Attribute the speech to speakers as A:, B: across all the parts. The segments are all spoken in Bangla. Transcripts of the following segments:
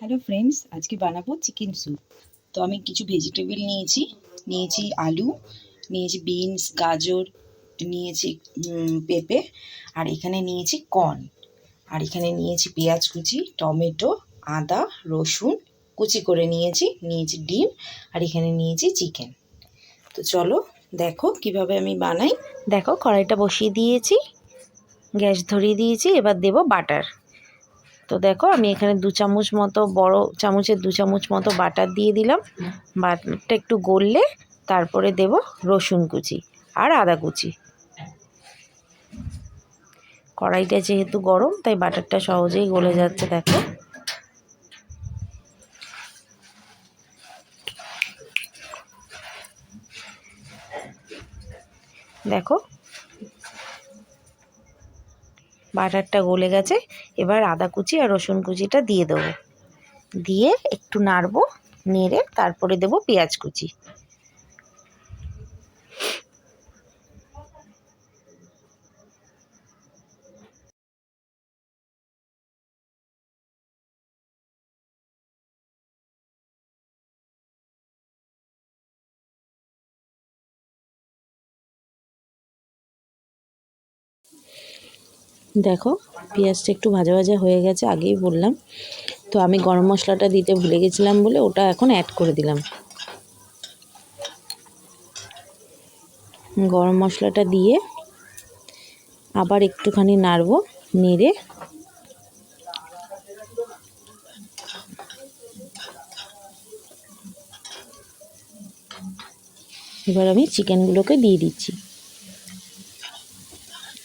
A: হ্যালো ফ্রেন্ডস আজকে বানাবো চিকেন স্যুপ তো আমি কিছু ভেজিটেবল নিয়েছি নিয়েছি আলু, নিয়েছি বিনস গাজর, নিয়েছি পেঁপে, আর এখানে নিয়েছি কর্ন আর এখানে নিয়েছি পেঁয়াজ কুচি, টমেটো, আদা, রসুন, কুচি করে নিয়েছি নিয়েছি ডিম, আর এখানে নিয়েছি চিকেন তো চলো দেখো কীভাবে আমি বানাই।
B: দেখো কড়াইটা বসিয়ে দিয়েছি, গ্যাস ধরিয়ে দিয়েছি, এবার দেব বাটার তো দেখো, আমি এখানে দু চামচ মতো বড় চামচের দু চামচ মতো বাটার দিয়ে দিলাম। বাটারটা একটু গললে তারপরে দেব রসুন কুচি আর আদা কুচি। কড়াইটা যেহেতু গরম, তাই বাটারটা সহজেই গলে যাচ্ছে, দেখো। দেখো বাটারটা গলে গেছে, এবার আদা কুচি আর রসুন কুচিটা দিয়ে দেবো। দিয়ে একটু নাড়বো, নেড়ে তারপরে দেবো পেঁয়াজ কুচি। দেখো, পেঁয়াজটা একটু ভাজা ভাজা হয়ে গেছে, আগেই বললাম। তো আমি গরম মশলাটা দিতে ভুলে গেছিলাম বলে ওটা এখন অ্যাড করে দিলাম। গরম মশলাটা দিয়ে আবার একটুখানি নাড়বো, নেড়ে। এবার আমি চিকেনগুলোকে দিয়ে দিচ্ছি।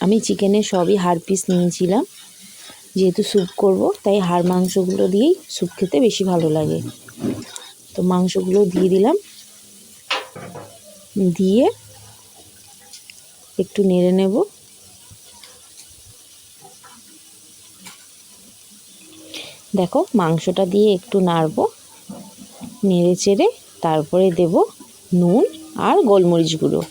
B: আমি চিকেনের সবই হাড় পিস নিয়েছিলাম। যেহেতু স্যুপ করব, তাই হাড় মাংসগুলো দিয়েই স্যুপ খেতে বেশি ভালো লাগে। তো মাংসগুলো দিয়ে দিলাম। দিয়ে একটু নেড়ে নেব। দেখো মাংসটা দিয়ে একটু নাড়ব। নেড়ে চেড়ে তারপরে দেব নুন আর গোলমরিচ গুঁড়ো।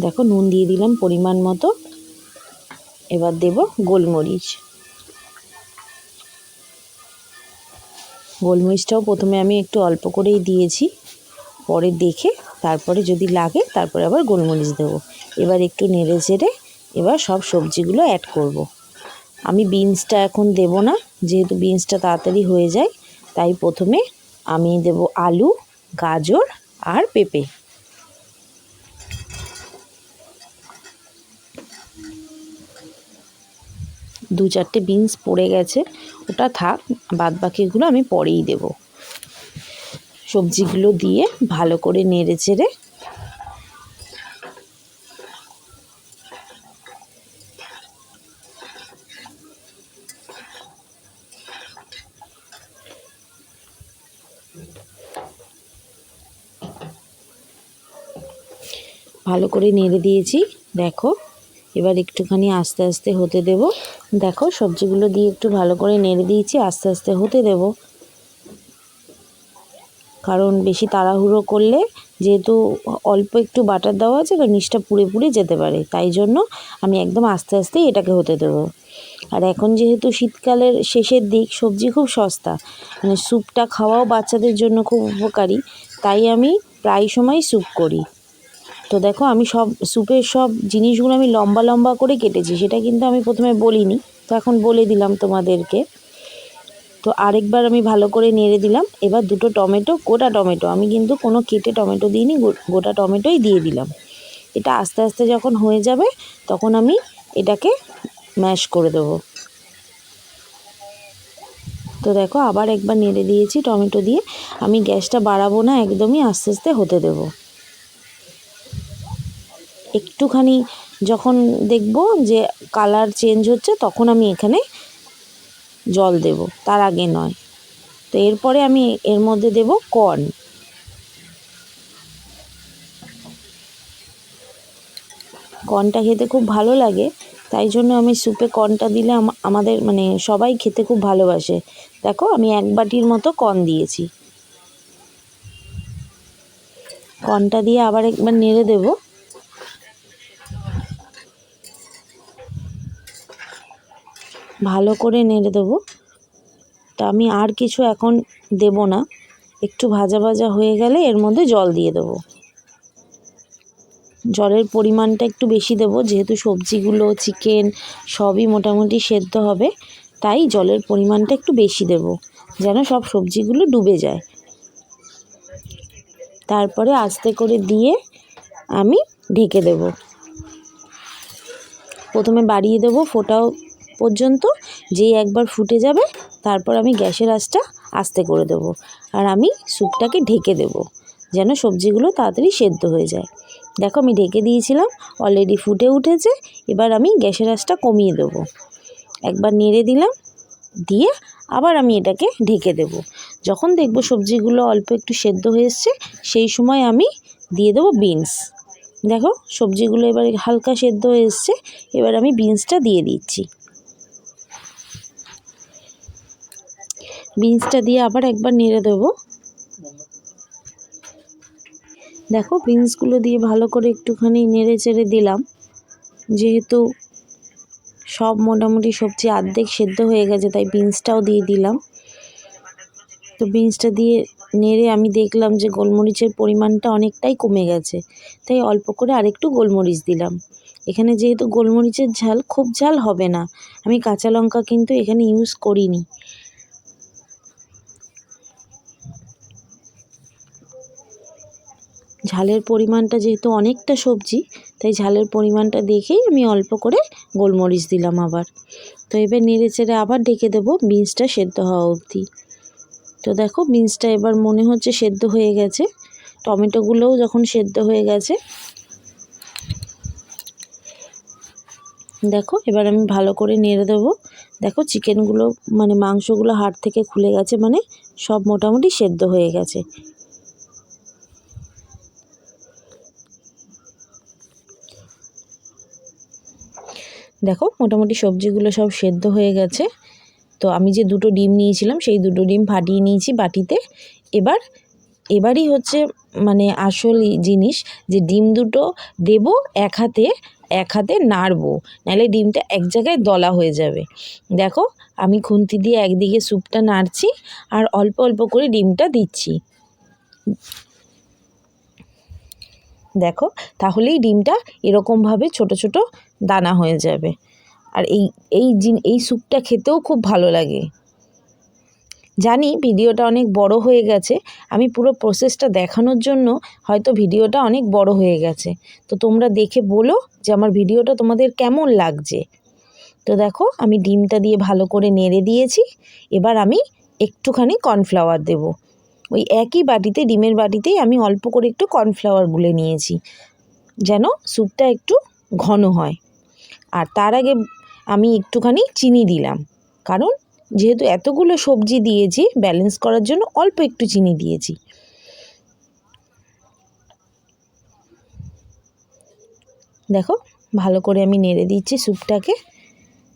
B: দেখো, নুন দিয়ে দিলাম পরিমাণ মতো। এবার দেব গোলমরিচ। গোলমরিচটাও প্রথমে আমি একটু অল্প করেই দিয়েছি। পরে দেখে তারপরে যদি লাগে, তারপরে আবার গোলমরিচ দেবো। এবার একটু নেড়ে চেড়ে এবার সব সবজিগুলো অ্যাড করব। আমি বিনসটা এখন দেব না, যেহেতু বিনসটা তাড়াতাড়ি হয়ে যায়, তাই প্রথমে আমি দেব আলু, গাজর আর পেঁপে। দু চারটে বিনস পড়ে গেছে, ওটা থাক, বাদ বাকিগুলো আমি পরেই দেব। সবজিগুলো দিয়ে ভালো করে নেড়ে চেড়ে ভালো করে নেড়ে দিয়েছি। দেখো, এবার একটুখানি আস্তে আস্তে হতে দেব। দেখো, সবজিগুলো দিয়ে একটু ভালো করে নেড়ে দিয়েছি, আস্তে আস্তে হতে দেব। কারণ বেশি তাড়াহুড়ো করলে যেহেতু অল্প একটু বাটার দেওয়া আছে নিচটা পুড়ে পুড়ে যেতে পারে। তাই জন্য আমি একদম আস্তে আস্তেই এটাকে হতে দেবো। আর এখন যেহেতু শীতকালের শেষের দিক, সবজি খুব সস্তা। মানে স্যুপটা খাওয়াও বাচ্চাদের জন্য খুব উপকারী। তাই আমি প্রায় সময় স্যুপ করি। তো দেখো আমি সব স্যুপের সব জিনিসগুলো আমি লম্বা লম্বা করে কেটেছি, সেটা কিন্তু আমি প্রথমে বলিনি। তো এখন বলে দিলাম তোমাদেরকে। তো আরেকবার আমি ভালো করে নেড়ে দিলাম। এবার দুটো টমেটো, গোটা টমেটো। আমি কিন্তু কোনো কেটে টমেটো দিইনি গোটা টমেটোই দিয়ে দিলাম। এটা আস্তে আস্তে যখন হয়ে যাবে, তখন আমি এটাকে ম্যাশ করে দেবো। তো দেখো আবার একবার নেড়ে দিয়েছি টমেটো দিয়ে। আমি গ্যাসটা বাড়াবো না, একদমই আস্তে আস্তে হতে দেবো। একটুখানি যখন দেখব যে কালার চেঞ্জ হচ্ছে, তখন আমি এখানে জল দেব। তার আগে নয়। তো এরপরে আমি এর মধ্যে দেব কর্ন কর্নটা খেতে খুব ভালো লাগে। তাই জন্য আমি স্যুপে কর্নটা দিলে আমাদের মানে সবাই খেতে খুব ভালোবাসে। দেখো, আমি এক বাটির মতো কর্ন দিয়েছি। কর্নটা দিয়ে আবার একবার নেড়ে দেব। ভালো করে নেড়ে দেবো। তা আমি আর কিছু এখন দেব না। একটু ভাজা ভাজা হয়ে গেলে এর মধ্যে জল দিয়ে দেবো। জলের পরিমাণটা একটু বেশি দেবো, যেহেতু সবজিগুলো, চিকেন সবই মোটামুটি সেদ্ধ হবে, তাই জলের পরিমাণটা একটু বেশি দেব, যেন সব সবজিগুলো ডুবে যায়। তারপরে আস্তে করে দিয়ে আমি ঢেকে দেব। প্রথমে বাড়িয়ে দেব ফোটাও পর্যন্ত যেই একবার ফুটে যাবে, তারপর আমি গ্যাসের আঁচটা আস্তে করে দেব। আর আমি স্যুপটাকে ঢেকে দেব, যেন সবজিগুলো তাড়াতাড়ি সেদ্ধ হয়ে যায়। দেখো আমি ঢেকে দিয়েছিলাম অলরেডি ফুটে উঠেছে, এবার আমি গ্যাসের আঁচটা কমিয়ে দেবো। একবার নেড়ে দিলাম, দিয়ে আবার আমি এটাকে ঢেকে দেব। যখন দেখব সবজিগুলো অল্প একটু সেদ্ধ হয়ে এসছে, সেই সময় আমি দিয়ে দেবো বিনস। দেখো সবজিগুলো এবার হালকা সেদ্ধ হয়ে এসছে, এবার আমি বিনসটা দিয়ে দিচ্ছি। বিনসটা দিয়ে আবার একবার নেড়ে দেবো। দেখো বিনসগুলো দিয়ে ভালো করে একটুখানি নেড়ে চেড়ে দিলাম। যেহেতু সব মোটামুটি সবজি আর্ধেক সেদ্ধ হয়ে গেছে, তাই বিনসটাও দিয়ে দিলাম। তো বিনসটা দিয়ে নেড়ে আমি দেখলাম যে গোলমরিচের পরিমাণটা অনেকটাই কমে গেছে, তাই অল্প করে আরেকটু গোলমরিচ দিলাম। এখানে যেহেতু গোলমরিচের ঝাল, খুব ঝাল হবে না। আমি কাঁচা লঙ্কা কিন্তু এখানে ইউজ করিনি। ঝালের পরিমাণটা যেহেতু অনেকটা সবজি, তাই ঝালের পরিমাণটা দেখেই আমি অল্প করে গোলমরিচ দিলাম আবার। তো এবার নেড়ে চেড়ে আবার ডেকে দেবো, বিনসটা সেদ্ধ হওয়া অবধি। তো দেখো বিনসটা এবার মনে হচ্ছে সেদ্ধ হয়ে গেছে। টমেটোগুলোও যখন সেদ্ধ হয়ে গেছে, দেখো এবার আমি ভালো করে নেড়ে দেবো। দেখো চিকেনগুলো মানে মাংসগুলো হাড় থেকে খুলে গেছে মানে সব মোটামুটি সেদ্ধ হয়ে গেছে। দেখো, মোটামুটি সবজিগুলো সব সেদ্ধ হয়ে গেছে। তো আমি যে দুটো ডিম নিয়েছিলাম, সেই দুটো ডিম ফাটিয়ে নিয়েছি বাটিতে। এবার, এবারই হচ্ছে মানে আসল জিনিস যে ডিম দুটো দেব এক হাতে এক হাতে নাড়বো। নাহলে ডিমটা এক জায়গায় দলা হয়ে যাবে। দেখো, আমি খুন্তি দিয়ে একদিকে স্যুপটা নাড়ছি আর অল্প অল্প করে ডিমটা দিচ্ছি। দেখো, তাহলেই ডিমটা এরকমভাবে ছোট ছোট দানা হয়ে যাবে। আর এই এই জিন, এই স্যুপটা খেতেও খুব ভালো লাগে। জানি ভিডিওটা অনেক বড় হয়ে গেছে, আমি পুরো প্রসেসটা দেখানোর জন্য হয়তো ভিডিওটা অনেক বড় হয়ে গেছে। তো তোমরা দেখে বলো যে আমার ভিডিওটা তোমাদের কেমন লাগছে। তো দেখো, আমি ডিমটা দিয়ে ভালো করে নেড়ে দিয়েছি, এবার আমি একটুখানি কর্নফ্লাওয়ার দেবো। ওই একই বাটিতে, ডিমের বাটিতেই আমি অল্প করে একটু কর্নফ্লাওয়ার গুলে নিয়েছি, যেন স্যুপটা একটু ঘন হয়। আর তার আগে আমি একটুখানি চিনি দিলাম, কারণ যেহেতু এতগুলো সবজি দিয়েছি ব্যালেন্স করার জন্য অল্প একটু চিনি দিয়েছি। দেখো, ভালো করে আমি নেড়ে দিচ্ছি স্যুপটাকে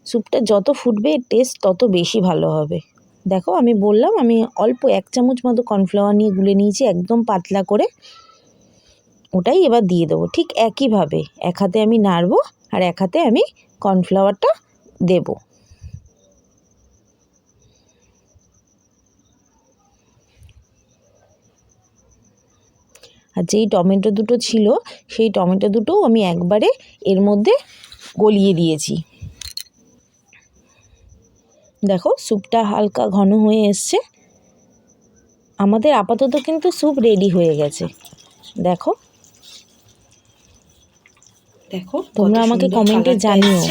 B: স্যুপটা যত ফুটবে টেস্ট তত বেশি ভালো হবে। দেখো, আমি বললাম, আমি অল্প এক চামচ মতো কর্নফ্লাওয়ার নিয়ে গুলে নিয়েছি, একদম পাতলা করে। ওটাই এবার দিয়ে দেবো। ঠিক একইভাবে, এক হাতে আমি নাড়বো আর এক হাতে আমি কর্নফ্লাওয়ারটা দেবো। আর যেই টমেটো দুটো ছিল, সেই টমেটো দুটোও আমি একবারে এর মধ্যে গলিয়ে দিয়েছি। দেখো স্যুপটা হালকা ঘন হয়ে এসছে। আমাদের আপাতত কিন্তু স্যুপ রেডি হয়ে গেছে। দেখো।
A: দেখো
B: তোমরা আমাকে কমেন্টে জানিও।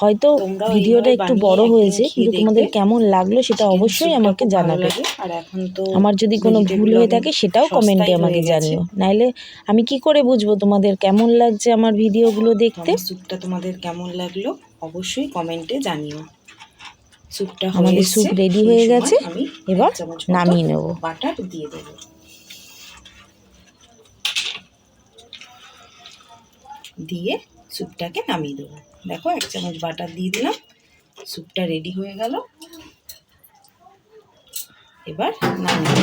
B: হয়তো ভিডিওটা একটু বড় হয়েছে কিন্তু তোমাদের কেমন লাগল সেটা অবশ্যই আমাকে জানাবে।
A: আর এখন তো
B: আমার যদি কোনো ভুল হয়ে থাকে সেটাও কমেন্টে আমাকে জানিও। নাইলে আমি কি করে বুঝব তোমাদের কেমন লাগছে আমার ভিডিওগুলো দেখতে?
A: স্যুপটা তোমাদের কেমন লাগল অবশ্যই কমেন্টে জানিও। স্যুপটা
B: আমাদের স্যুপ
A: রেডি
B: হয়ে গেছে। এবার নামিয়ে নেব।
A: বাটার দিয়ে দেব। দিয়ে স্যুপটাকে নামিয়ে দেবো। দেখো এক চামচ বাটার দিয়ে দিলাম। স্যুপটা রেডি হয়ে গেল। এবার নামিয়ে